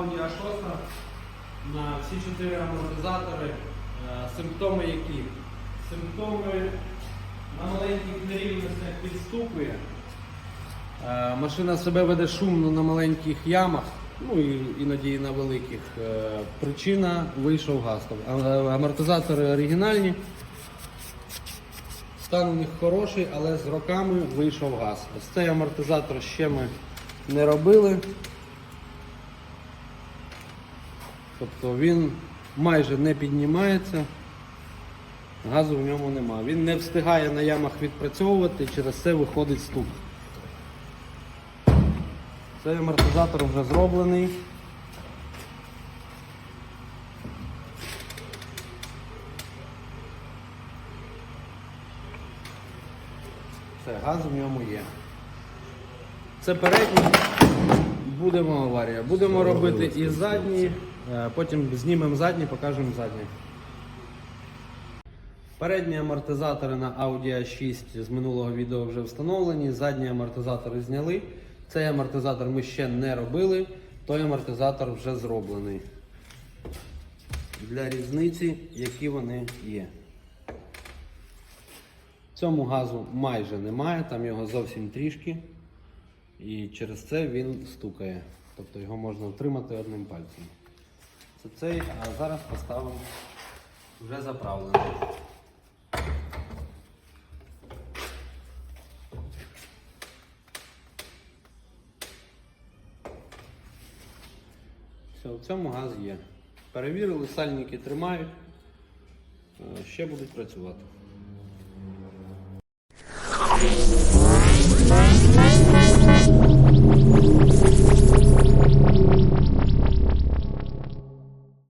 Audi A6 на всі чотири амортизатори. Е, симптоми які? Симптоми на маленьких нерівностях підступує. Е, машина себе веде шумно на маленьких ямах, ну і іноді і на великих. Е, причина вийшов газ. Амортизатори оригінальні. Стан у них хороший, але з роками вийшов газ. Ось цей амортизатор ще ми не робили. Тобто він майже не піднімається, газу в ньому нема. Він не встигає на ямах відпрацьовувати, через це виходить стук. Цей амортизатор вже зроблений. Все, газ в ньому є. Це передній. Будемо аварія. Будемо робити і задні, е, потім знімемо задні, покажемо задні. Передні амортизатори на Audi A6 з минулого відео вже встановлені. Задні амортизатори зняли. Цей амортизатор ми ще не робили, той амортизатор вже зроблений. Для різниці, які вони є. Цьому газу майже немає, там його зовсім трішки. І через це він стукає. Тобто його можна втримати одним пальцем. Це цей, а зараз поставимо вже заправлений. Все, в цьому газ є. Перевірили, сальники тримають. Е, Ще будуть працювати.